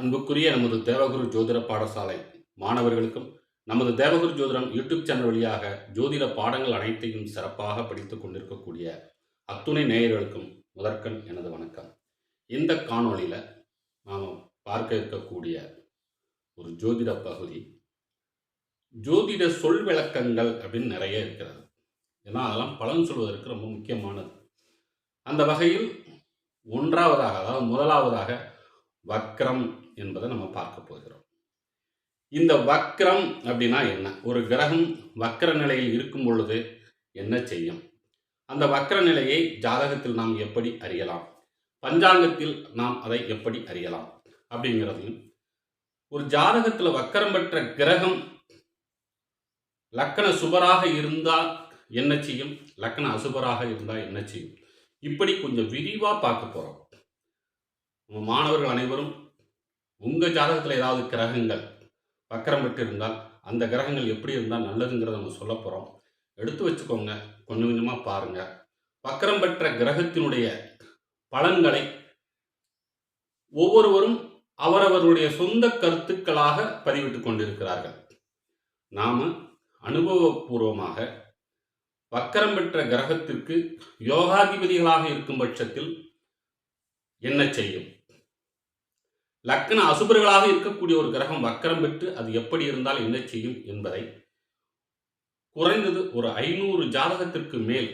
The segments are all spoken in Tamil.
அன்புக்குரிய நமது தேவகுரு ஜோதிட பாடசாலை மாணவர்களுக்கும் நமது தேவகுரு ஜோதிடம் யூடியூப் சேனல் வழியாக ஜோதிட பாடங்கள் அனைத்தையும் சிறப்பாக படித்துக் கொண்டிருக்கக்கூடிய அத்துணை நேயர்களுக்கும் முதற்கண் எனது வணக்கம். இந்த காணொளியில் நாம் பார்க்க இருக்கக்கூடிய ஒரு ஜோதிட பகுதி ஜோதிட சொல் விளக்கங்கள் அப்படின்னு நிறைய இருக்கிறது. ஏன்னா அதெல்லாம் பலன் சொல்வதற்கு ரொம்ப முக்கியமானது. அந்த வகையில் ஒன்றாவதாக அதாவது முதலாவதாக வக்ரம் என்பதை நம்ம பார்க்க போகிறோம். இந்த வக்ரம் அப்படின்னா என்ன? ஒரு கிரகம் வக்ர நிலையில் இருக்கும் பொழுது என்ன செய்யும்? அந்த வக்ர நிலையை ஜாதகத்தில் நாம் எப்படி அறியலாம்? பஞ்சாங்கத்தில் நாம் அதை எப்படி அறியலாம்? அப்படிங்கிறதையும் ஒரு ஜாதகத்தில் வக்கரம் பெற்ற கிரகம் லக்கண சுபராக இருந்தால் என்ன செய்யும்? லக்கண அசுபராக இருந்தால் என்ன செய்யும்? இப்படி கொஞ்சம் விரிவாக பார்க்க போகிறோம் நம்ம மாணவர்கள் அனைவரும் உங்கள் ஜாதகத்தில் ஏதாவது கிரகங்கள் வக்கரம் பெற்று இருந்தால் அந்த கிரகங்கள் எப்படி இருந்தால் நல்லதுங்கிறத நம்ம சொல்ல போகிறோம் எடுத்து வச்சுக்கோங்க. கொஞ்சம் கொஞ்சமாக பாருங்கள் வக்கரம் பெற்ற கிரகத்தினுடைய பலன்களை ஒவ்வொருவரும் அவரவருடைய சொந்த கருத்துக்களாக பதிவிட்டு கொண்டிருக்கிறார்கள். நாம் அனுபவபூர்வமாக வக்கரம் பெற்ற கிரகத்திற்கு யோகாதிபதிகளாக இருக்கும் பட்சத்தில் என்ன செய்யும்? லக்ன அசுபர்களாக இருக்கக்கூடிய ஒரு கிரகம் வக்கரம் பெற்று அது எப்படி இருந்தால் என்ன செய்யும் என்பதை குறைந்தது ஒரு ஐநூறு ஜாதகத்திற்கு மேல்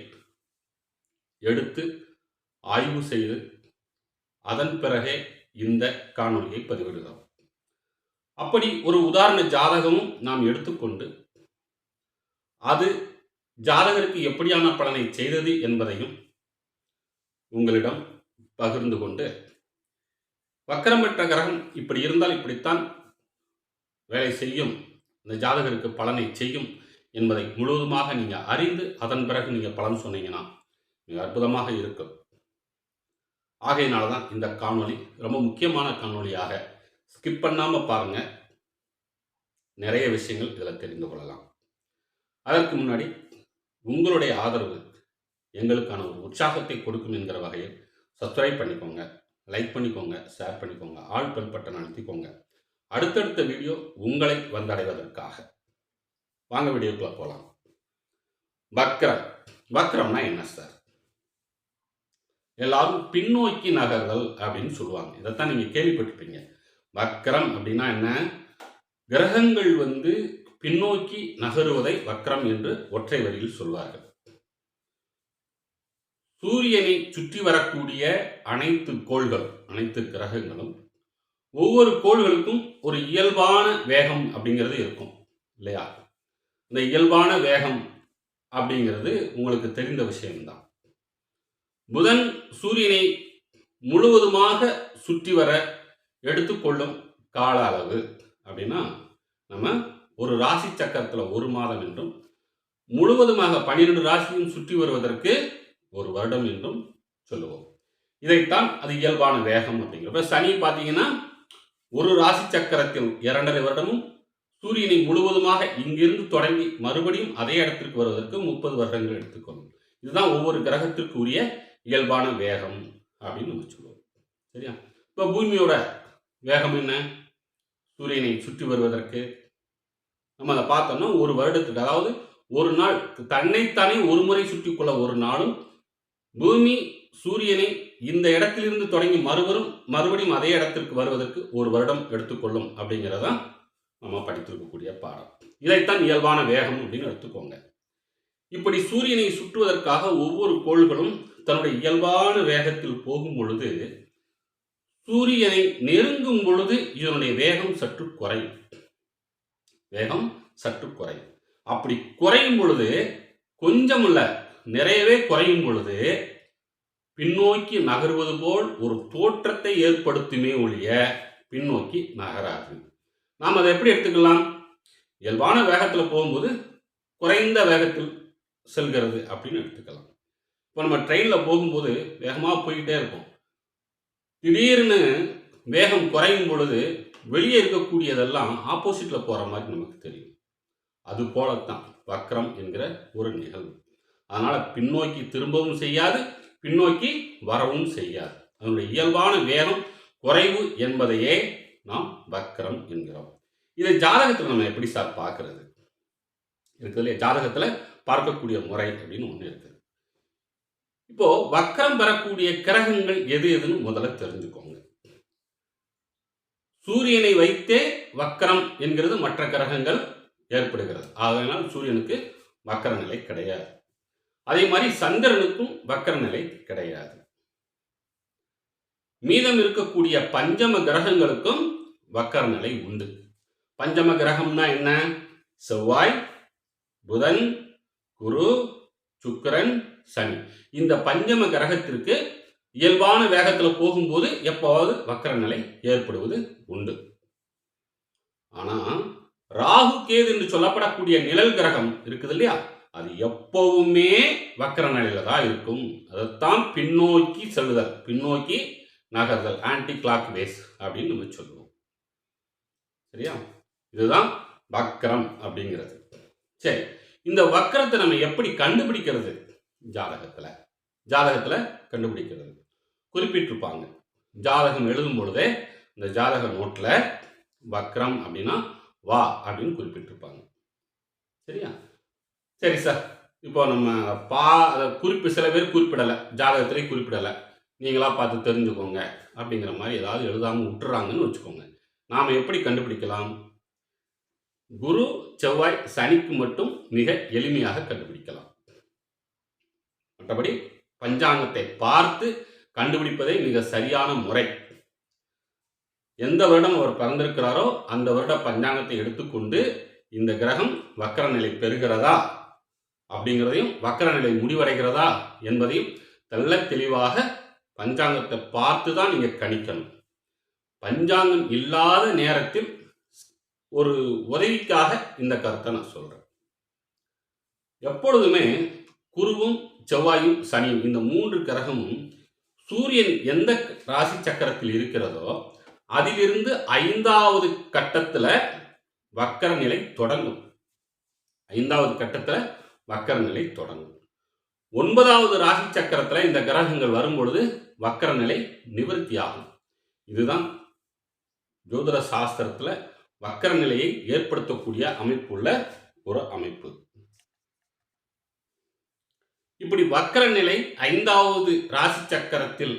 எடுத்து ஆய்வு செய்து அதன் பிறகே இந்த காணொலியை பதிவிடுகிறோம். அப்படி ஒரு உதாரண ஜாதகமும் நாம் எடுத்துக்கொண்டு அது ஜாதகருக்கு எப்படியான பலனை செய்தது என்பதையும் உங்களிடம் பகிர்ந்து கொண்டு வக்கரம் பெற்ற கிரகம் இப்படி இருந்தால் இப்படித்தான் வேலை செய்யும். இந்த ஜாதகருக்கு பலனை செய்யும் என்பதை முழுவதுமாக நீங்கள் அறிந்து அதன் பிறகு நீங்கள் பலன் சொன்னீங்கன்னா மிக அற்புதமாக இருக்கும். ஆகையினால தான் இந்த காணொளி ரொம்ப முக்கியமான காணொளியாக ஸ்கிப் பண்ணாமல் பாருங்க. நிறைய விஷயங்கள் இதில் தெரிந்து கொள்ளலாம். அதற்கு முன்னாடி உங்களுடைய ஆதரவு எங்களுக்கான ஒரு உற்சாகத்தை கொடுக்கும் என்கிற வகையில் சப்ஸ்கிரைப் பண்ணிக்கோங்க. லைக் பண்ணிக்கோங்க ஷேர் பண்ணிக்கோங்க ஆல் பெல் பட்டன் அழுத்திக்கோங்க. அடுத்தடுத்த வீடியோ உங்களை வந்தடைவதற்காக. வாங்க வீடியோக்குள்ள போகலாம் வக்ரம். வக்ரம்னா என்ன சார் எல்லாரும் பின்னோக்கி நகர்தல் அப்படின்னு சொல்லுவாங்க. இதைத்தான் நீங்கள் கேள்விப்பட்டிருப்பீங்க. வக்ரம் அப்படின்னா என்ன? கிரகங்கள் வந்து பின்னோக்கி நகருவதை வக்ரம் என்று ஒற்றை வரியில் சொல்வார்கள். சூரியனை சுற்றி வரக்கூடிய அனைத்து கோள்கள் அனைத்து கிரகங்களும் ஒவ்வொரு கோள்களுக்கும் ஒரு இயல்பான வேகம் அப்படிங்கிறது இருக்கும் இல்லையா? இந்த இயல்பான வேகம் அப்படிங்கிறது உங்களுக்கு தெரிந்த விஷயம்தான். புதன் சூரியனை முழுவதுமாக சுற்றி வர எடுத்துக்கொள்ளும் கால அளவு அப்படின்னா நம்ம ஒரு ராசி சக்கரத்தில் ஒரு மாதம் என்றும் முழுவதுமாக பன்னிரெண்டு ராசியும் சுற்றி வருவதற்கு ஒரு வருடம் என்றும் சொல்லுவோம். இதைத்தான் அது இயல்பான வேகம் அப்படிங்கிறப்ப சனி பார்த்தீங்கன்னா ஒரு ராசி சக்கரத்தில் இரண்டரை வருடமும் சூரியனை முழுவதுமாக இங்கிருந்து தொடங்கி மறுபடியும் அதே இடத்திற்கு வருவதற்கு முப்பது வருடங்கள் எடுத்துக்கொள்ளும். இதுதான் ஒவ்வொரு கிரகத்திற்கு உரிய இயல்பான வேகம் அப்படின்னு நம்ம சொல்லுவோம். சரியா? இப்போ பூமியோட வேகம் என்ன? சூரியனை சுற்றி வருவதற்கு. நம்ம அதை பார்த்தோம்னா ஒரு வருடத்துக்கு அதாவது ஒரு நாள் தன்னைத்தானே ஒரு முறை சுற்றி கொள்ள ஒரு நாளும் பூமி சூரியனை இந்த இடத்திலிருந்து தொடங்கி மறுவரும் மறுபடியும் அதே இடத்திற்கு வருவதற்கு ஒரு வருடம் எடுத்துக்கொள்ளும் அப்படிங்கிறதான் நம்ம படித்திருக்கக்கூடிய பாடம். இதைத்தான் இயல்பான வேகம் அப்படின்னு எடுத்துக்கோங்க. இப்படி சூரியனை சுற்றுவதற்காக ஒவ்வொரு கோள்களும் தன்னுடைய இயல்பான வேகத்தில் போகும் பொழுது சூரியனை நெருங்கும் பொழுது இதனுடைய வேகம் சற்று குறையும். வேகம் சற்று குறையும். அப்படி குறையும் பொழுது கொஞ்சம் இல்லை நிறையவே குறையும் பொழுது பின்னோக்கி நகர்வது போல் ஒரு தோற்றத்தை ஏற்படுத்துமே ஒழிய பின்னோக்கி நகராது. நாம் அதை எப்படி எடுத்துக்கலாம்? இயல்பான வேகத்தில் போகும்போது குறைந்த வேகத்தில் செல்கிறது அப்படின்னு எடுத்துக்கலாம். இப்போ நம்ம ட்ரெயினில் போகும்போது வேகமாக போய்கிட்டே இருப்போம். திடீர்னு வேகம் குறையும் பொழுது வெளியே இருக்கக்கூடியதெல்லாம் ஆப்போசிட்டில் போகிற மாதிரி நமக்கு தெரியும். அது போலத்தான் வக்ரம் என்கிற ஒரு நிகழ்வு. அதனால் பின்னோக்கி திரும்பவும் செய்யாது பின்னோக்கி வரவும் செய்யாது. அதனுடைய இயல்பான வேகம் குறைவு என்பதையே நாம் வக்கரம் என்கிறோம். இதை ஜாதகத்தில் நம்ம எப்படி சார் பார்க்கறது? இருக்குது இல்லையா? ஜாதகத்தில் பார்க்கக்கூடிய முறை அப்படின்னு ஒன்று இருக்குது. இப்போ வக்கரம் பெறக்கூடிய கிரகங்கள் எது எதுன்னு முதல்ல தெரிஞ்சுக்கோங்க. சூரியனை வைத்தே வக்கரம் என்கிறது மற்ற கிரகங்கள் ஏற்படுகிறது. அதனால் சூரியனுக்கு வக்கர நிலை கிடையாது. அதே மாதிரி சந்திரனுக்கும் வக்கரநிலை கிடையாது. மீதம் இருக்கக்கூடிய பஞ்சம கிரகங்களுக்கும் வக்கரநிலை உண்டு. பஞ்சம கிரகம்னா என்ன? செவ்வாய் புதன் குரு சுக்கரன் சனி. இந்த பஞ்சம கிரகத்திற்கு இயல்பான வேகத்தில் போகும்போது எப்போவாவது வக்கர நிலை ஏற்படுவது உண்டு. ஆனா ராகு கேது என்று சொல்லப்படக்கூடிய நிழல் கிரகம் இருக்குது இல்லையா அது எப்பவுமே வக்கர நிலையில தான் இருக்கும். அதைத்தான் பின்னோக்கி செல்லுதல். பின்னோக்கி நகர்தல். ஆன்டி கிளாக் வேஸ் அப்படின்னு நம்ம சொல்லுவோம். சரியா? இதுதான் வக்கரம் அப்படிங்கிறது. சரி. இந்த வக்கரத்தை நம்ம எப்படி கண்டுபிடிக்கிறது? ஜாதகத்தில். ஜாதகத்தில் கண்டுபிடிக்கிறது. குறிப்பிட்டிருப்பாங்க. ஜாதகம் எழுதும் பொழுதே இந்த ஜாதக நோட்டில் வக்ரம் அப்படின்னா வா அப்படின்னு குறிப்பிட்டிருப்பாங்க. சரியா? சரி சார். இப்போ நம்ம பா குறிப்பு சில பேர் குறிப்பிடலை. ஜாதகத்திலே குறிப்பிடலை. நீங்களாக பார்த்து தெரிஞ்சுக்கோங்க. அப்படிங்கிற மாதிரி ஏதாவது எழுதாமல் விட்டுறாங்கன்னு வச்சுக்கோங்க. நாம் எப்படி கண்டுபிடிக்கலாம்? குரு செவ்வாய் சனிக்கு மட்டும் மிக எளிமையாக கண்டுபிடிக்கலாம். மற்றபடி பஞ்சாங்கத்தை பார்த்து கண்டுபிடிப்பதே மிக சரியான முறை. எந்த வருடம் அவர் பிறந்திருக்கிறாரோ அந்த வருட பஞ்சாங்கத்தை எடுத்துக்கொண்டு இந்த கிரகம் வக்கர நிலை பெறுகிறதா? அப்படிங்கிறதையும் வக்கர நிலை முடிவடைகிறதா என்பதையும் தெல்ல தெளிவாக பஞ்சாங்கத்தை பார்த்து தான் நீங்க கணிக்கணும். பஞ்சாங்கம் இல்லாத நேரத்தில் ஒரு உதவிக்காக இந்த கருத்தை நான் சொல்றேன். எப்பொழுதுமே குருவும் செவ்வாயும் சனியும் இந்த மூன்று கிரகமும் சூரியன் எந்த ராசி சக்கரத்தில் இருக்கிறதோ அதிலிருந்து ஐந்தாவது கட்டத்தில் வக்கர நிலை தொடங்கும். ஐந்தாவது கட்டத்தில் வக்கர நிலை தொடங்கும். ஒன்பதாவது ராசி சக்கரத்தில் இந்த கிரகங்கள் வரும்பொழுது வக்கர நிலை நிவர்த்தி ஆகும் இதுதான் ஜோதிட சாஸ்திரத்தில் வக்கர நிலையை ஏற்படுத்தக்கூடிய அமைப்புள்ள ஒரு அமைப்பு. இப்படி வக்கர நிலை ஐந்தாவது ராசி சக்கரத்தில்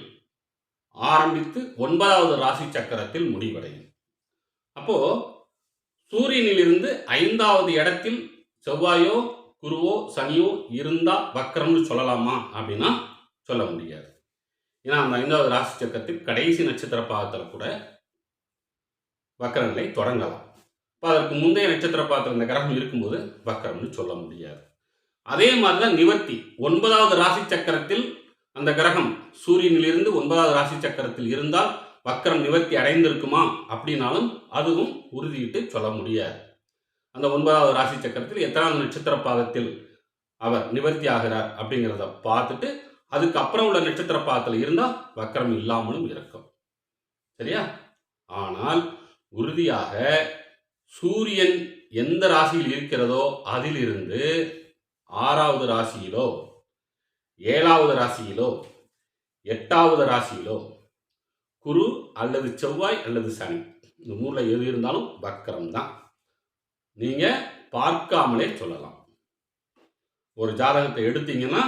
ஆரம்பித்து ஒன்பதாவது ராசி சக்கரத்தில் முடிவடையும். அப்போ சூரியனிலிருந்து ஐந்தாவது இடத்தில் செவ்வாயோ குருவோ சனியோ இருந்தா வக்கரம்னு சொல்லலாமா அப்படின்னா சொல்ல முடியாது. ஏன்னா அந்த ஐந்தாவது ராசி சக்கரத்தில் கடைசி நட்சத்திர பாகத்தில் கூட வக்கரங்களை தொடங்கலாம். இப்போ அதற்கு முந்தைய நட்சத்திர பாகத்தில் இந்த கிரகம் இருக்கும்போது வக்கரம்னு சொல்ல முடியாது. அதே மாதிரி தான் நிவர்த்தி. ஒன்பதாவது ராசி சக்கரத்தில் அந்த கிரகம் சூரியனிலிருந்து ஒன்பதாவது ராசி சக்கரத்தில் இருந்தால் வக்கரம் நிவர்த்தி அடைந்திருக்குமா அப்படின்னாலும் அதுவும் உறுதியிட்டு சொல்ல முடியாது. அந்த ஒன்பதாவது ராசி சக்கரத்தில் எத்தனாவது நட்சத்திர பாதத்தில் அவர் நிவர்த்தி ஆகிறார் அப்படிங்கிறத பார்த்துட்டு அதுக்கப்புறம் உள்ள நட்சத்திர பாதத்தில் இருந்தால் வக்கரம் இல்லாமலும் இருக்கும். சரியா? ஆனால் உறுதியாக சூரியன் எந்த ராசியில் இருக்கிறதோ அதிலிருந்து ஆறாவது ராசியிலோ ஏழாவது ராசியிலோ எட்டாவது ராசியிலோ குரு அல்லது செவ்வாய் அல்லது சனி இந்த மூணில் எது இருந்தாலும் வக்கரம் தான். நீங்க பார்க்காமலே சொல்லலாம். ஒரு ஜாதகத்தை எடுத்தீங்கன்னா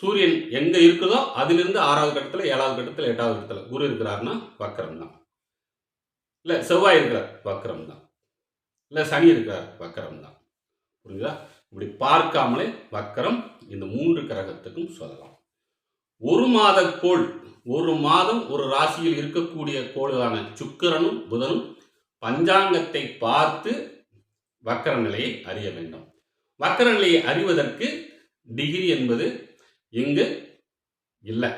சூரியன் எங்க இருக்குதோ அதிலிருந்து ஆறாவது கட்டத்தில் ஏழாவது கட்டத்தில் எட்டாவது கட்டத்தில் குரு இருக்கிறாருன்னா வக்கரம் தான். இல்லை செவ்வாய் இருக்கிறார் வக்கரம் தான். இல்லை சனி இருக்கிறார் வக்கரம் தான். புரியுதா இப்படி பார்க்காமலே வக்கரம் இந்த மூன்று கிரகத்துக்கும் சொல்லலாம். ஒரு மாத கோள் ஒரு மாதம் ஒரு ராசியில் இருக்கக்கூடிய கோள்களான சுக்கிரனும் புதனும் பஞ்சாங்கத்தை பார்த்து வக்கர நிலையை அறிய வேண்டும். வக்கர நிலையை அறிவதற்கு டிகிரி என்பது இங்கு இல்லை.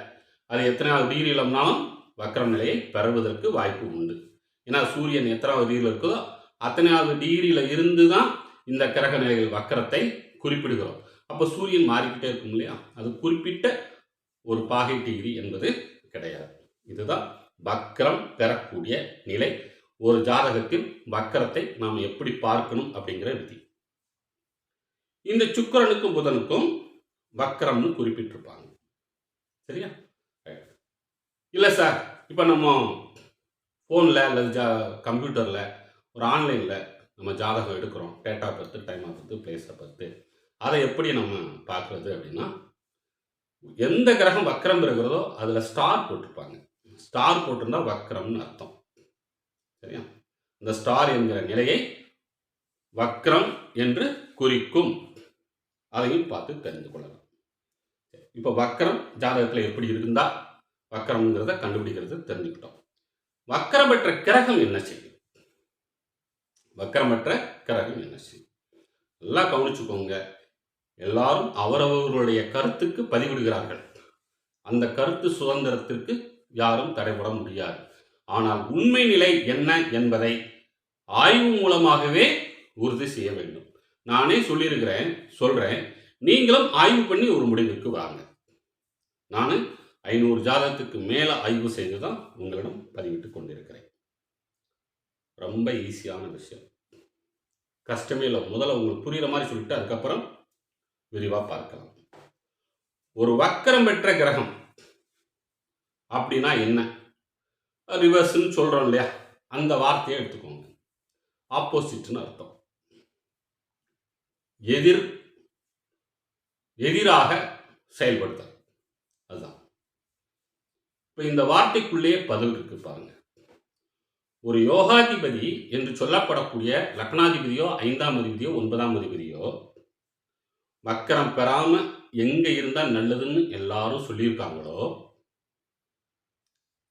அது எத்தனாவது டிகிரி இல்லைனாலும் வக்கர நிலையை பெறுவதற்கு வாய்ப்பு உண்டு. ஏன்னா சூரியன் எத்தனாவது டிகிரியில் இருக்குதோ அத்தனையாவது டிகிரியில் இருந்து தான் இந்த கிரக நிலைகள் வக்கரத்தை குறிப்பிடுகிறோம். அப்போ சூரியன் மாறிக்கிட்டே இருக்கும் இல்லையா? அது குறிப்பிட்ட ஒரு பாகை டிகிரி என்பது கிடையாது. இதுதான் வக்கரம் பெறக்கூடிய நிலை. ஒரு ஜாதகத்தின் வக்கரத்தை நாம் எப்படி பார்க்கணும் அப்படிங்கிற விதி. இந்த சுக்கிரனுக்கும் புதனுக்கும் வக்கரம்னு குறிப்பிட்டிருப்பாங்க. சரியா? இல்லை சார் இப்போ நம்ம ஃபோனில் அல்லது ஜா கம்ப்யூட்டரில் ஒரு ஆன்லைனில் நம்ம ஜாதகம் எடுக்கிறோம். டேட்டா பர்த்து டைம் ஆஃப் பிளேஸை பர்த்து அதை எப்படி நம்ம பார்க்குறது அப்படின்னா எந்த கிரகம் வக்கரம் இருக்கிறதோ அதில் ஸ்டார் போட்டிருப்பாங்க. ஸ்டார் போட்டிருந்தா வக்கரம்னு அர்த்தம். சரியா? இந்த ஸ்டார் என்கிற நிலையை வக்ரம் என்று குறிக்கும். அதையும் பார்த்து தெரிந்து கொள்ளலாம். இப்போ வக்ரம் ஜாதகத்தில் எப்படி இருந்தா வக்கரம்ங்கிறத கண்டுபிடிக்கிறது தெரிஞ்சுக்கிட்டோம். வக்கரமற்ற கிரகம் என்ன செய்யும்? வக்கரமற்ற கிரகம் என்ன செய்யும்? நல்லா கவனிச்சுக்கோங்க. எல்லாரும் அவரவர்களுடைய கருத்துக்கு பதிவிடுகிறார்கள். அந்த கருத்து சுதந்திரத்திற்கு யாரும் தடைபட முடியாது. ஆனால் உண்மை நிலை என்ன என்பதை ஆய்வு மூலமாகவே உறுதி செய்ய வேண்டும். நானே சொல்லியிருக்கிறேன் சொல்றேன். நீங்களும் ஆய்வு பண்ணி ஒரு முடிவுக்கு வாங்க நான் ஐநூறு ஜாதகத்துக்கு மேலே ஆய்வு செய்து தான் உங்களிடம் பதிவிட்டு கொண்டிருக்கிறேன். ரொம்ப ஈஸியான விஷயம். கஷ்டமே இல்லை. முதல்ல உங்களுக்கு புரியுற மாதிரி சொல்லிட்டு அதுக்கப்புறம் விரிவாக பார்க்கலாம். ஒரு வக்கரம் பெற்ற கிரகம் அப்படின்னா என்ன? ரிவர்ஸ்ன்னு சொல்கிறோம் இல்லையா? அந்த வார்த்தையை எடுத்துக்கோங்க. ஆப்போசிட்னு அர்த்தம். எதிர் எதிராக செயல்படுத்த அதுதான். இப்போ இந்த வார்த்தைக்குள்ளேயே பதில் இருக்கு பாருங்க. ஒரு யோகாதிபதி என்று சொல்லப்படக்கூடிய லக்னாதிபதியோ ஐந்தாம் அதிபதியோ ஒன்பதாம் அதிபதியோ வக்கரம் பெறாமல் எங்கே இருந்தால் நல்லதுன்னு எல்லாரும் சொல்லியிருக்காங்களோ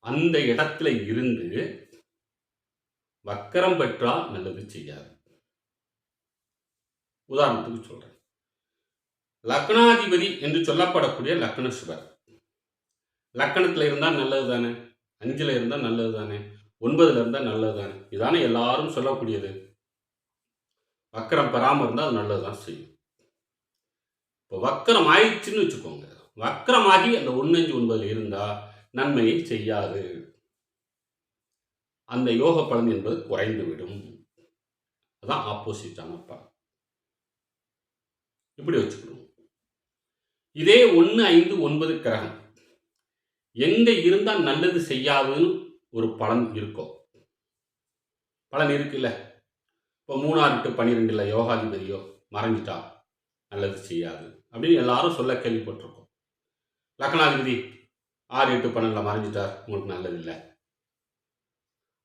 அந்த இடத்துல இருந்து வக்கரம் பெற்றால் நல்லது செய்யாது. உதாரணத்துக்கு சொல்றேன். லக்னாதிபதி என்று சொல்லப்படக்கூடிய லக்ன சுவர் லக்கணத்தில் இருந்தால் நல்லது தானே அஞ்சில் இருந்தால் நல்லது தானே ஒன்பதுல இருந்தால் நல்லது தானே இதானே எல்லாரும் சொல்லக்கூடியது. வக்கரம் பெறாமல் இருந்தால் அது நல்லது தான் செய்யும். இப்போ வக்கரம் ஆயிடுச்சுன்னு வச்சுக்கோங்க. வக்கரமாகி அந்த ஒன்று அஞ்சு ஒன்பதில் இருந்தால் நன்மையை செய்யாது. அந்த யோக பலன் என்பது குறைந்து விடும் அதான் ஆப்போசிட்டான பலன். இப்படி வச்சுக்கணும். இதே ஒன்று ஐந்து ஒன்பது கிரகம். எங்கே இருந்தால் நல்லது செய்யாதுன்னு ஒரு பலன் இருக்கும் பலன் இருக்குல்ல. இப்போ மூணாறு டு பன்னிரெண்டில் யோகாதிபதியோ மறைஞ்சிட்டா நல்லது செய்யாது. அப்படின்னு எல்லாரும் சொல்ல கேள்விப்பட்டிருக்கோம். லக்னாதிபதி ஆறு எட்டு பன்னெண்டில் மறைஞ்சிட்டார். உங்களுக்கு நல்லதில்லை.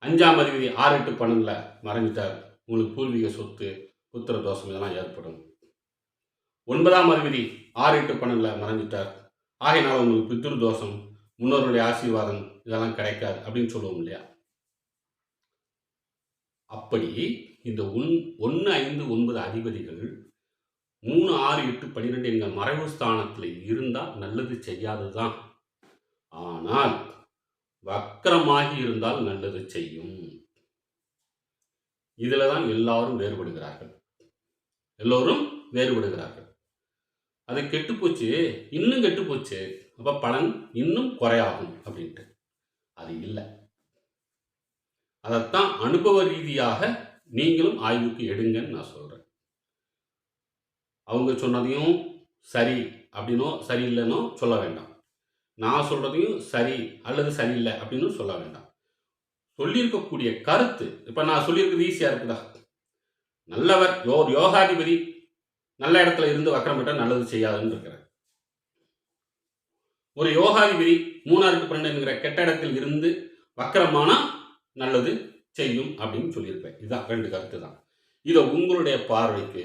அஞ்சாம் அதிபதி ஆறு எட்டு பன்னெண்டில் மறைஞ்சிட்டார். உங்களுக்கு பூர்வீக சொத்து புத்திர தோஷம் இதெல்லாம் ஏற்படும். ஒன்பதாம் அதிபதி ஆறு எட்டு பன்னெண்டில் மறைஞ்சிட்டார். ஆகையினால் உங்களுக்கு பித்ரு தோஷம் முன்னோருடைய ஆசீர்வாதம் இதெல்லாம் கிடைக்காது அப்படின்னு சொல்லுவோம் இல்லையா? அப்படி இந்த ஒன் ஒன்று ஐந்து ஒன்பது அதிபதிகள் மூணு ஆறு எட்டு பன்னிரெண்டு எங்கள் மறைவு ஸ்தானத்தில் இருந்தால் நல்லது செய்யாது தான் ஆனால் வக்கரமாகி இருந்தால் நல்லது செய்யும். இதில் தான் எல்லாரும் வேறுபடுகிறார்கள். எல்லோரும் வேறுபடுகிறார்கள். அது கெட்டுப்போச்சு இன்னும் கெட்டுப்போச்சு அப்போ பலன் இன்னும் குறையாகும் அப்படின்ட்டு. அது இல்லை. அதைத்தான் அனுபவ ரீதியாக நீங்களும் ஆய்வுக்கு எடுங்கன்னு நான் சொல்கிறேன் அவங்க சொன்னதையும் சரி அப்படின்னோ சரியில்லைன்னோ சொல்ல வேண்டாம். நான் சொல்கிறதையும் சரி அல்லது சரியில்லை அப்படின்னு சொல்ல வேண்டாம். சொல்லியிருக்கக்கூடிய கருத்து இப்போ நான் சொல்லியிருக்கிறது ஈஸியாக இருக்குதா? நல்லவர் யோ யோகாதிபதி நல்ல இடத்துல இருந்து வக்கரம் பெற்றால் நல்லது செய்யாதுன்னு இருக்கிறேன் ஒரு யோகாதிபதி மூணாருக்கு பன்னெண்டுங்கிற கெட்ட இடத்தில் இருந்து வக்கரமானா நல்லது செய்யும் அப்படின்னு சொல்லியிருப்பேன். இதுதான் ரெண்டு கருத்து தான். இதை உங்களுடைய பார்வைக்கு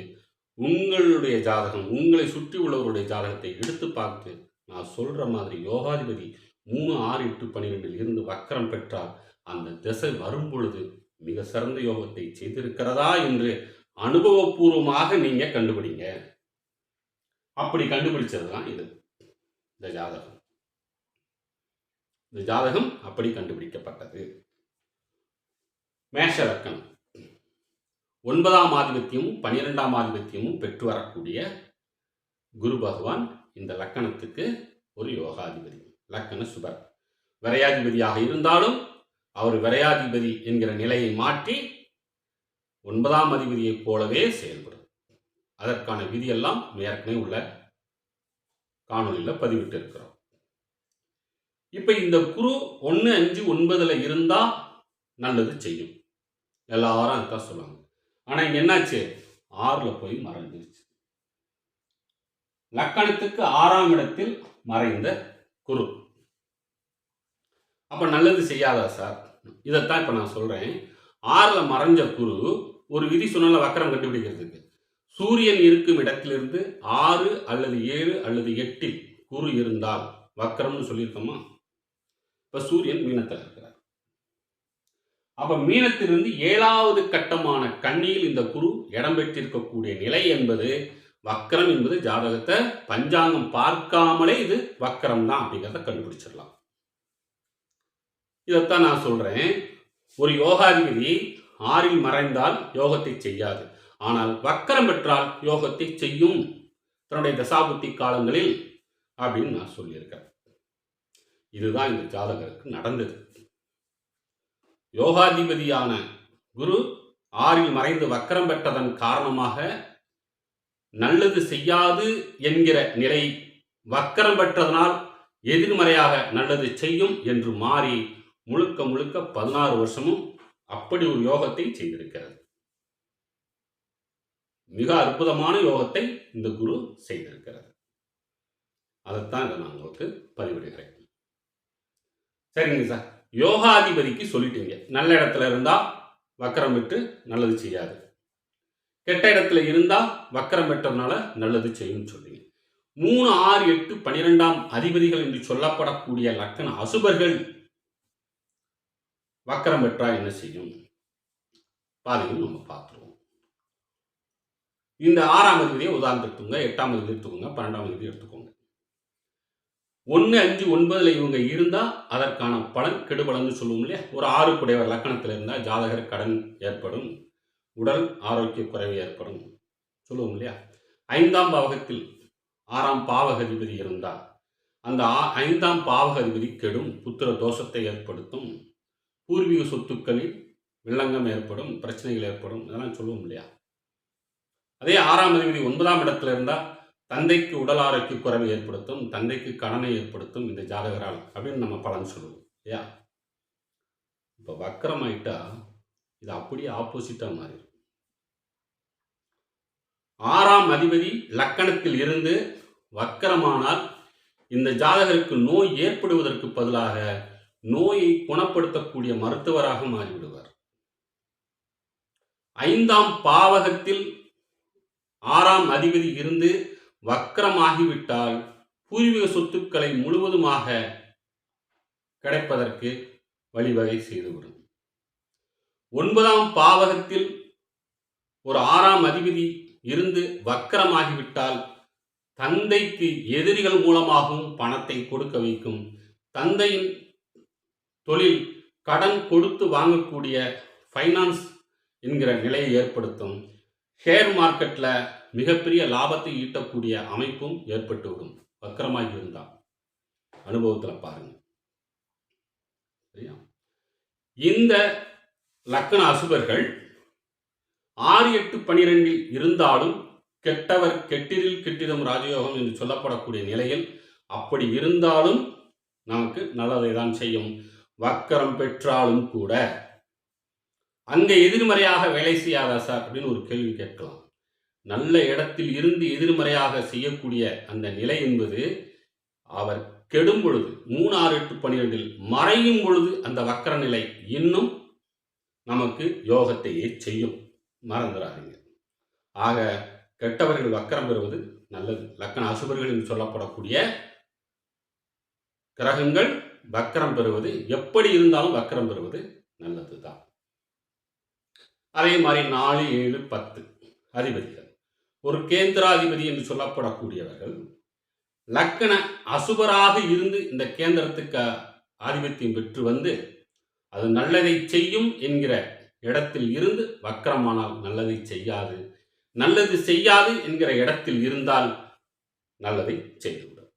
உங்களுடைய ஜாதகம் உங்களை சுற்றி உள்ளவருடைய ஜாதகத்தை எடுத்து பார்த்து நான் சொல்கிற மாதிரி யோகாதிபதி மூணு ஆறு எட்டு பன்னிரெண்டில் இருந்து வக்கரம் பெற்றால் அந்த திசை வரும் பொழுது மிக சிறந்த யோகத்தை செய்திருக்கிறதா என்று அனுபவபூர்வமாக நீங்கள் கண்டுபிடிங்க. அப்படி கண்டுபிடிச்சது தான் இது. இந்த ஜாதகம். இந்த ஜாதகம் அப்படி கண்டுபிடிக்கப்பட்டது. மேஷ லக்கணம். ஒன்பதாம் ஆதிபத்தியமும் பனிரெண்டாம் ஆதிபத்தியமும் பெற்று வரக்கூடிய குரு பகவான் இந்த லக்கணத்துக்கு ஒரு யோகாதிபதி. லக்கண சுபர். விரையாதிபதியாக இருந்தாலும் அவர் விரையாதிபதி என்கிற நிலையை மாற்றி ஒன்பதாம் அதிபதியைப் போலவே செயல்படும். அதற்கான விதியெல்லாம் ஏற்கனவே உள்ள காணொலியில் பதிவிட்டு இருக்கிறோம் இப்போ இந்த குரு ஒன்று அஞ்சு ஒன்பதில் இருந்தால் நல்லது செய்யும். எல்லாரும் அதுதான் சொல்லுவாங்க. ஆனால் இங்கே என்னாச்சு? ஆறில் போய் மறைஞ்சிருச்சு லக்கணத்துக்கு ஆறாம் இடத்தில் மறைந்த குரு. அப்போ நல்லது செய்யாதா சார்? இதைத்தான் இப்போ நான் சொல்கிறேன் ஆறில் மறைஞ்ச குரு ஒரு விதி சொன்னால வக்கரம் கண்டுபிடிக்கிறதுக்கு. சூரியன் இருக்கும் இடத்திலிருந்து ஆறு அல்லது ஏழு அல்லது எட்டில் குரு இருந்தால் வக்கரம்னு சொல்லியிருக்கோமா? இப்போ சூரியன் மீனத்தில் இருக்கிறார். அப்ப மீனத்திலிருந்து ஏழாவது கட்டமான கண்ணியில் இந்த குரு இடம் பெற்றிருக்கக்கூடிய நிலை என்பது வக்கரம் என்பது ஜாதகத்தை பஞ்சாங்கம் பார்க்காமலே இது வக்கரம் தான் அப்படிங்கிறத கண்டுபிடிச்சிடலாம். இதைத்தான் நான் சொல்றேன். ஒரு யோகாதிபதி ஆறில் மறைந்தால் யோகத்தை செய்யாது. ஆனால் வக்கரம் பெற்றால் யோகத்தை செய்யும். தன்னுடைய தசாபுத்தி காலங்களில் அப்படின்னு நான் சொல்லியிருக்கேன். இதுதான் இந்த ஜாதகருக்கு நடந்தது. யோகாதிபதியான குரு ஆறில் மறைந்து வக்கரம் பெற்றதன் காரணமாக நல்லது செய்யாது என்கிற நிலை வக்கரம் பெற்றதனால் எதிர்மறையாக நல்லது செய்யும் என்று மாறி முழுக்க முழுக்க பதினாறு வருஷமும் அப்படி ஒரு யோகத்தை செய்திருக்கிறது. மிக அற்புதமான யோகத்தை இந்த குரு செய்திருக்கிறது அதைத்தான் இதை நான் உங்களுக்கு பதிவிடுகிறேன். சரிங்க சார். யோகாதிபதிக்கு சொல்லிட்டீங்க. நல்ல இடத்துல இருந்தா வக்கரம் விட்டு நல்லது செய்யாது. கெட்ட இடத்துல இருந்தால் வக்கரம் பெற்றதுனால நல்லது செய்யும் சொல்றீங்க. மூணு ஆறு எட்டு பனிரெண்டாம் அதிபதிகள் என்று சொல்லப்படக்கூடிய லக்கண அசுபர்கள் வக்கரம் பெற்றால் என்ன செய்யும்? பாதையும் நம்ம பார்த்துருவோம். இந்த ஆறாம் அதிபதியை உதாரணம் எடுத்துக்கோங்க எட்டாம் அதிபதி எடுத்துக்கோங்க பன்னெண்டாம் அதிபதி எடுத்துக்கோங்க. ஒன்று அஞ்சு ஒன்பதில் இவங்க இருந்தால் அதற்கான பலன் கெடுபலன்னு சொல்லுவோம் இல்லையா? ஒரு ஆறு குடையவர் லக்கணத்தில் இருந்தால் ஜாதகர் கடன் ஏற்படும். உடல் ஆரோக்கிய குறைவு ஏற்படும். சொல்லுவோம் இல்லையா? ஐந்தாம் பாவகத்தில் ஆறாம் பாவகதிபதி இருந்தால் அந்த ஆ- ஐந்தாம் பாவகதிபதி கெடும் புத்திர தோஷத்தை ஏற்படுத்தும். பூர்வீக சொத்துக்களில் வில்லங்கம் ஏற்படும் பிரச்சனைகள் ஏற்படும் இதெல்லாம் சொல்லுவோம் இல்லையா? அதே ஆறாம் அதிபதி ஒன்பதாம் இடத்துல இருந்தால் தந்தைக்கு உடல் ஆரோக்கிய குறைவை ஏற்படுத்தும் தந்தைக்கு கடனை ஏற்படுத்தும் இந்த ஜாதகரால் அப்படின்னு நம்ம பலன் சொல்லுவோம் இல்லையா? இப்போ வக்கரமாயிட்டா இது அப்படியே ஆப்போசிட்டாக மாறிடும். ஆறாம் அதிபதி லக்கணத்தில் இருந்து வக்கரமானால் இந்த ஜாதகருக்கு நோய் ஏற்படுவதற்கு பதிலாக நோயை குணப்படுத்தக்கூடிய மருத்துவராக மாறிவிடுவார். ஐந்தாம் பாவகத்தில் ஆறாம் அதிபதி இருந்து வக்கரமாகிவிட்டால் பூர்வீக சொத்துக்களை முழுவதுமாக கிடைப்பதற்கு வழிவகை செய்துவிடும். ஒன்பதாம் பாவகத்தில் ஒரு ஆறாம் அதிபதி இருந்து வக்கரமாகிவிட்டால் தந்தைக்கு எதிரிகள் மூலமாகவும் பணத்தை கொடுக்க வைக்கும். தந்தையின் தொழில் கடன் கொடுத்து வாங்கக்கூடிய ஃபைனான்ஸ் என்கிற நிலையை ஏற்படுத்தும். ஷேர் மார்க்கெட்டில் மிகப்பெரிய லாபத்தை ஈட்டக்கூடிய அமைப்பும் ஏற்பட்டுவிடும் வக்கரமாகி இருந்தால். அனுபவத்தில் பாருங்க. சரியா? இந்த லக்கண அசுபர்கள் ஆறு எட்டு பனிரெண்டில் இருந்தாலும் கெட்டவர் கெட்டிரில் கெட்டிடும் ராஜயோகம் என்று சொல்லப்படக்கூடிய நிலையில் அப்படி இருந்தாலும் நமக்கு நல்லதை தான் செய்யும். வக்கரம் பெற்றாலும் கூட. அங்கே எதிர்மறையாக வேலை செய்யாதா சார்? அப்படின்னு ஒரு கேள்வி கேட்கலாம். நல்ல இடத்தில் இருந்து எதிர்மறையாக செய்யக்கூடிய அந்த நிலை என்பது அவர் கெடும் பொழுது மூணு ஆறு எட்டு பன்னிரெண்டில் மறையும் பொழுது அந்த வக்கர நிலை இன்னும் நமக்கு யோகத்தையே செய்யும். மறந்துடாதீங்க ஆக கெட்டவர்கள் வக்கரம் பெறுவது நல்லது. லக்கண அசுபர்கள் என்று சொல்லப்படக்கூடிய கிரகங்கள் வக்கரம் பெறுவது எப்படி இருந்தாலும் வக்கரம் பெறுவது நல்லது தான் அதே மாதிரி நாலு ஏழு பத்து அதிபதிகள். ஒரு கேந்திராதிபதி என்று சொல்லப்படக்கூடியவர்கள் லக்கண அசுபராக இருந்து இந்த கேந்திரத்துக்கு ஆதிபத்தியம் பெற்று வந்து அது நல்லதை செய்யும் என்கிற இடத்தில் இருந்து வக்கரமானால் நல்லதை செய்யாது. நல்லது செய்யாது என்கிற இடத்தில் இருந்தால் நல்லதை செய்துவிடும்.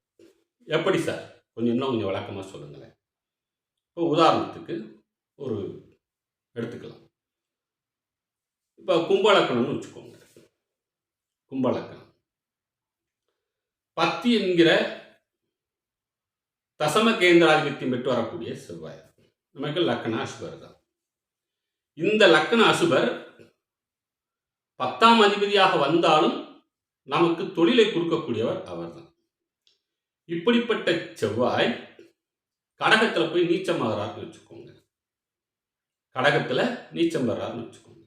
எப்படி சார்? கொஞ்சம் இன்னும் கொஞ்சம் விளக்கமாக சொல்லுங்களேன். இப்போ உதாரணத்துக்கு ஒரு எடுத்துக்கலாம். இப்போ கும்பலக்கணம்னு வச்சுக்கோங்க. கும்பலக்கணம். பத்தி என்கிற தசம கேந்திராதிபத்தியம் பெற்று வரக்கூடிய செவ்வாய். நமக்கு லக்கண அஸ்வர் தான் இந்த லக்கண அசுபர் பத்தாம் அதிபதியாக வந்தாலும் நமக்கு தொழிலை கொடுக்கக்கூடியவர் அவர்தான். இப்படிப்பட்ட செவ்வாய் கடகத்தில் போய் நீச்சம் ஆகிறார்னு வச்சுக்கோங்க. கடகத்தில் நீச்சம் வர்றாருன்னு வச்சுக்கோங்க.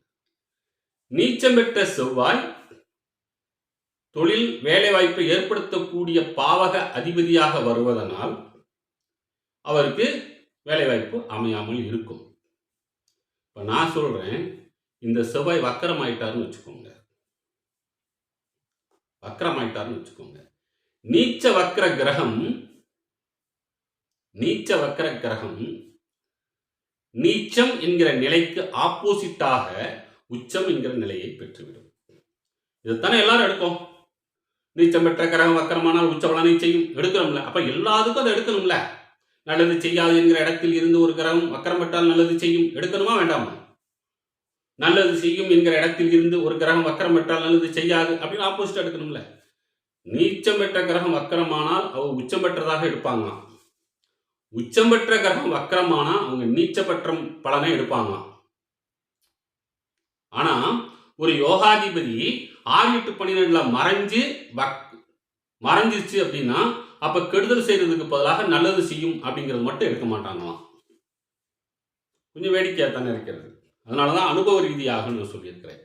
நீச்சம் பெற்ற செவ்வாய் தொழில் வேலைவாய்ப்பை ஏற்படுத்தக்கூடிய பாவக அதிபதியாக வருவதனால் அவருக்கு வேலைவாய்ப்பு அமையாமல் இருக்கும். இப்போ நான் சொல்கிறேன் இந்த செவ்வாய் வக்கரம் ஆயிட்டாருன்னு வச்சுக்கோங்க. வக்கரம் ஆயிட்டாருன்னு வச்சுக்கோங்க. நீச்ச வக்கர கிரகம் நீச்ச வக்கர கிரகம் நீச்சம் என்கிற நிலைக்கு ஆப்போசிட்டாக உச்சம் என்கிற நிலையை பெற்றுவிடும். இதைத்தானே எல்லாரும் எடுக்கும். நீச்சம் பெற்ற கிரகம் வக்கரமானால் உச்சமான நீச்சையும் செய்யும். எடுக்கிறோம்ல. அப்ப எல்லாத்துக்கும் அதை எடுக்கணும்ல. நல்லது செய்யாது என்கிற இடத்தில் இருந்து ஒரு கிரகம் வக்கரம் பெற்றால் நல்லது செய்யும் எடுக்கணுமா வேண்டாமா? நல்லது செய்யும் என்கிற இடத்தில் இருந்து ஒரு கிரகம் வக்கரம் பெற்றால் நல்லது செய்யாது அப்படின்னு ஆப்போசிட் எடுக்கணும்ல. நீச்சம் பெற்ற கிரகம் வக்கரமானால் அவங்க உச்சம் பெற்றதாக எடுப்பாங்களாம் உச்சம் பெற்ற கிரகம் வக்கரமானா அவங்க நீச்ச பெற்ற பலனை எடுப்பாங்களாம் ஆனா ஒரு யோகாதிபதி ஆறு எட்டு பன்னிரெண்டுல மறைஞ்சு வக் மறைஞ்சிருச்சு அப்படின்னா அப்போ கெடுதல் செய்கிறதுக்கு பதிலாக நல்லது செய்யும் அப்படிங்கிறது மட்டும் எடுக்க மாட்டாங்களாம். கொஞ்சம் வேடிக்கையாக தானே இருக்கிறது. அதனாலதான் அனுபவ ரீதியாக நான் சொல்லியிருக்கிறேன்.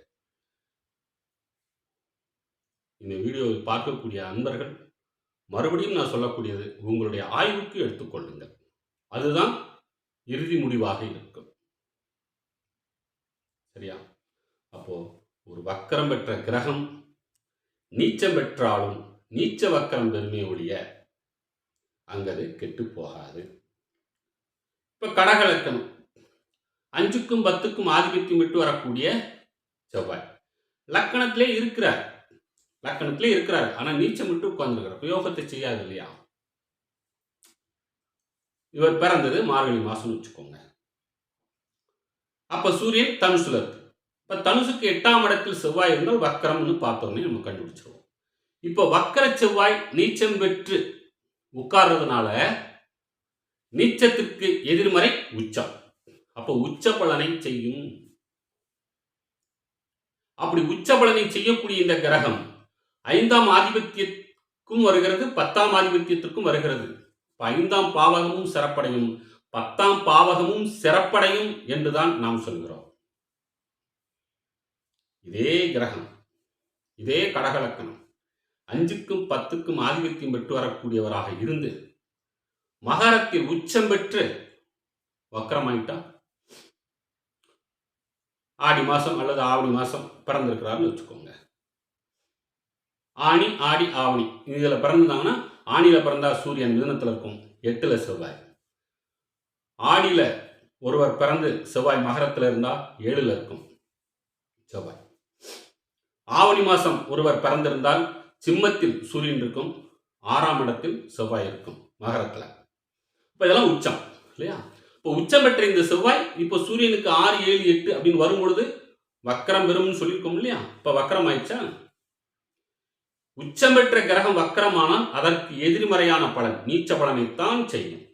இந்த வீடியோவை பார்க்கக்கூடிய அன்பர்கள் மறுபடியும் நான் சொல்லக்கூடியது உங்களுடைய ஆய்வுக்கு எடுத்துக்கொள்ளுங்கள். அதுதான் இறுதி முடிவாக இருக்கும். சரியா? அப்போ ஒரு வக்கரம் பெற்ற கிரகம் நீச்சம் பெற்றாலும் நீச்ச வக்கரம் பெருமை ஒழிய அங்கது கெட்டு போகாது. இப்போ கடகலக்கணம் அஞ்சுக்கும் பத்துக்கும் ஆதிபத்தியம் விட்டு வரக்கூடிய செவ்வாய். லக்கணத்திலே இருக்கிறார். லக்கணத்திலே இருக்கிறார். ஆனா நீச்சம் விட்டு உட்கார்ந்துருக்கிறார். யோகத்தை செய்யாது இல்லையா? இவர் பிறந்தது மார்கழி மாதம்னு வச்சுக்கோங்க. அப்ப சூரியன் தனுசுல இருக்கு. இப்ப தனுசுக்கு எட்டாம் இடத்தில் செவ்வாய் இருந்தால் வக்கரம்னு பார்த்தோன்னே நம்ம கண்டுபிடிச்சிருவோம். இப்போ வக்கர செவ்வாய் நீச்சம் பெற்று உட்கார்றதுனால நீச்சத்திற்கு எதிர்மறை உச்சம். அப்போ உச்ச பலனை செய்யும். அப்படி உச்ச பலனை செய்யக்கூடிய இந்த கிரகம் ஐந்தாம் ஆதிபத்தியத்துக்கும் வருகிறது பத்தாம் ஆதிபத்தியத்திற்கும் வருகிறது. ஐந்தாம் பாவகமும் சிறப்படையும். பத்தாம் பாவகமும் சிறப்படையும் என்றுதான் நாம் சொல்கிறோம். இதே கிரகம் இதே கடகலக்கணம். அஞ்சுக்கும் பத்துக்கும் ஆதிபத்தியம் பெற்று வரக்கூடியவராக இருந்து மகரத்தில் உச்சம் பெற்று வக்கரமாயிட்டா ஆடி மாசம் அல்லது ஆவணி மாசம் பிறந்திருக்கிறாருன்னு வச்சுக்கோங்க. ஆணி ஆடி ஆவணி. இதில் பிறந்தாங்கன்னா ஆணியில் பிறந்தா சூரியன் மிதனத்தில் இருக்கும். எட்டில் செவ்வாய். ஆடியில ஒருவர் பிறந்து செவ்வாய் மகரத்தில் இருந்தால் ஏழில் இருக்கும். செவ்வாய். ஆவணி மாதம் ஒருவர் பிறந்திருந்தால் சிம்மத்தில் சூரியன் இருக்கும் ஆறாம் இடத்தில் செவ்வாய் இருக்கும் மகரத்தில். இப்போ இதெல்லாம் உச்சம் இல்லையா? இப்போ உச்சம் பெற்ற இந்த செவ்வாய் இப்போ சூரியனுக்கு ஆறு ஏழு எட்டு அப்படின்னு வரும்பொழுது வக்கரம் பெறும்னு சொல்லியிருக்கோம் இல்லையா? இப்போ வக்கரம் ஆயிடுச்சா? உச்சம் பெற்ற கிரகம் வக்கரமானால் அதற்கு எதிர்மறையான பலன் நீச்ச பலனைத்தான் செய்யும்.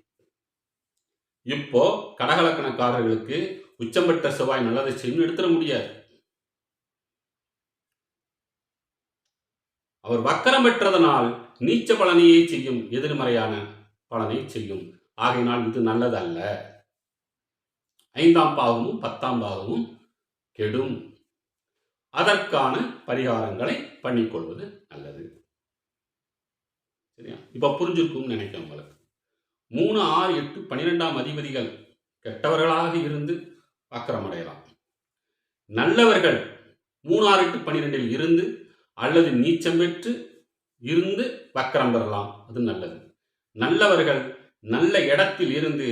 இப்போ கடகலக்கணக்காரர்களுக்கு உச்சம் பெற்ற செவ்வாய் நல்லதை செய்யும் எடுத்துட முடியாது. அவர் வக்கரம் பெற்றதனால் நீச்ச பலனையே செய்யும் எதிர்மறையான பலனை செய்யும். ஆகையினால் இது நல்லதல்ல. ஐந்தாம் பாகமும் பத்தாம் பாகமும் கெடும். அதற்கான பரிகாரங்களை பண்ணிக்கொள்வது நல்லது. சரியா? இப்ப புரிஞ்சிருக்கும்னு நினைக்கிறேன் உங்களுக்கு. மூணு ஆறு எட்டு பன்னிரெண்டாம் அதிபதிகள் கெட்டவர்களாக இருந்து வக்கரமடையலாம் நல்லவர்கள் மூணு ஆறு எட்டு பன்னிரெண்டில் இருந்து அல்லது நீச்சம் பெற்று இருந்து வக்கரம் பெறலாம். அது நல்லது. நல்லவர்கள் நல்ல இடத்தில் இருந்து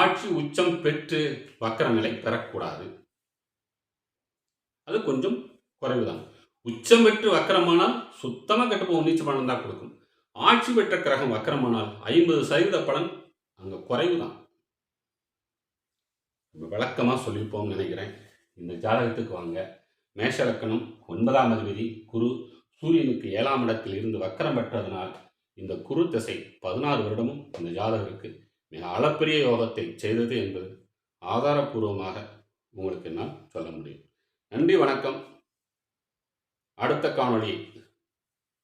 ஆட்சி உச்சம் பெற்று வக்கர நிலை பெறக்கூடாது. அது கொஞ்சம் குறைவுதான். உச்சம் பெற்று வக்கரமானால் சுத்தமாக கெட்டு நீச்ச பலன் தான் கொடுக்கும். ஆட்சி பெற்ற கிரகம் வக்கரமானால் ஐம்பது சதவீத பலன் அங்கே குறைவு தான் விளக்கமாக சொல்லியிருப்போம்னு நினைக்கிறேன். இந்த ஜாதகத்துக்கு வாங்க. மேஷலக்கணம் ஒன்பதாம் அதிபதி குரு சூரியனுக்கு ஏழாம் இடத்தில் இருந்து வக்கரம் பெற்றதனால் இந்த குரு திசை பதினாறு வருடமும் இந்த ஜாதகருக்கு மிக அளப்பரிய யோகத்தை செய்தது என்பது ஆதாரபூர்வமாக உங்களுக்கு நான் சொல்ல முடியும். நன்றி வணக்கம். அடுத்த காணொளி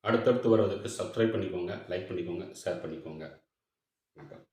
அடுத்தடுத்து வருவதற்கு சப்ஸ்கிரைப் பண்ணிக்கோங்க லைக் பண்ணிக்கோங்க ஷேர் பண்ணிக்கோங்க. வணக்கம்.